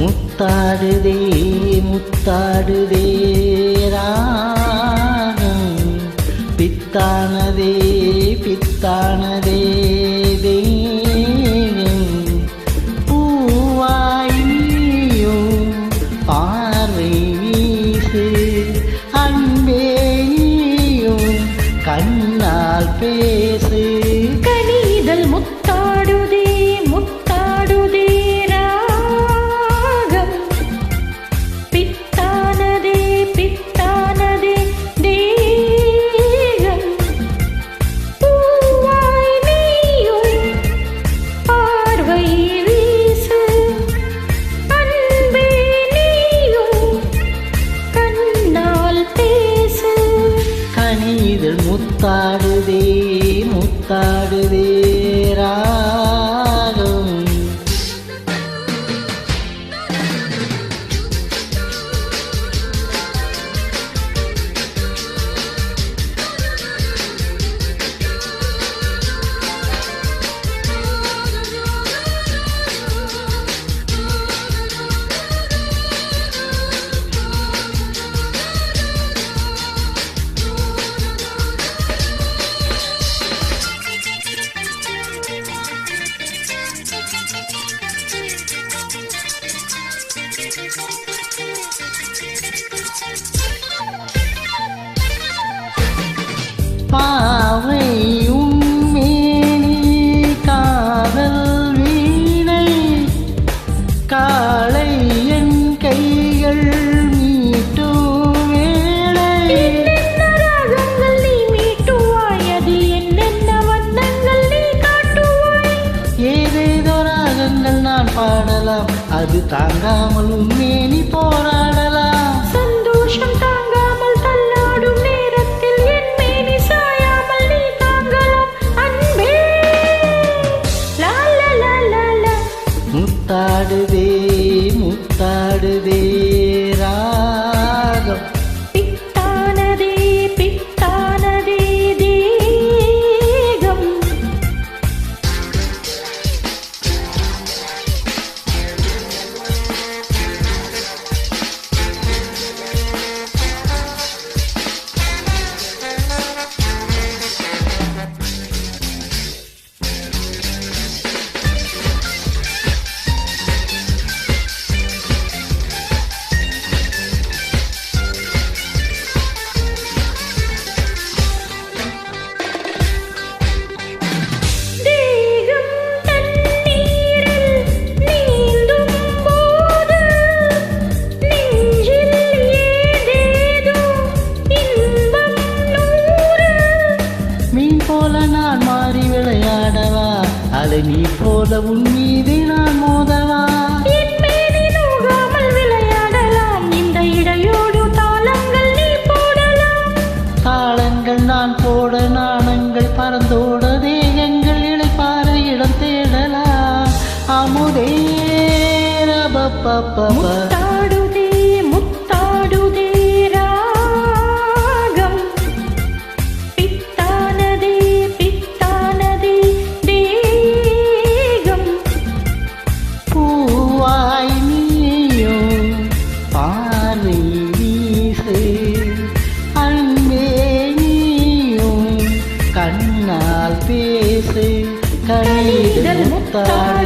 முத்தாடுதே முத்தாடுதே ராகம் பித்தானதே பித்தானதே. tak பாவை உம்மேனி காதல் வீணை காளை என் கைகள் மீட்டும் வேளை. நீ மீட்டுவாய் அதில் என்னென்ன வண்ணங்கள் நீ காட்டுவாய்? ஏதேதோ ராகங்கள் நான் பாடலாம் அது தாங்காமல் உம்மேனி போராடலாம். போல நான் மாறி விளையாடவா? அலை நீ போல உன் மீது நான் மோதவா? தாளங்கள் நான் போட நாணங்கள் பறந்தோட தேகங்கள் இழைப்பார இடம் தேடலாம். அமுதே ரபப்பப்ப. قميد المضطر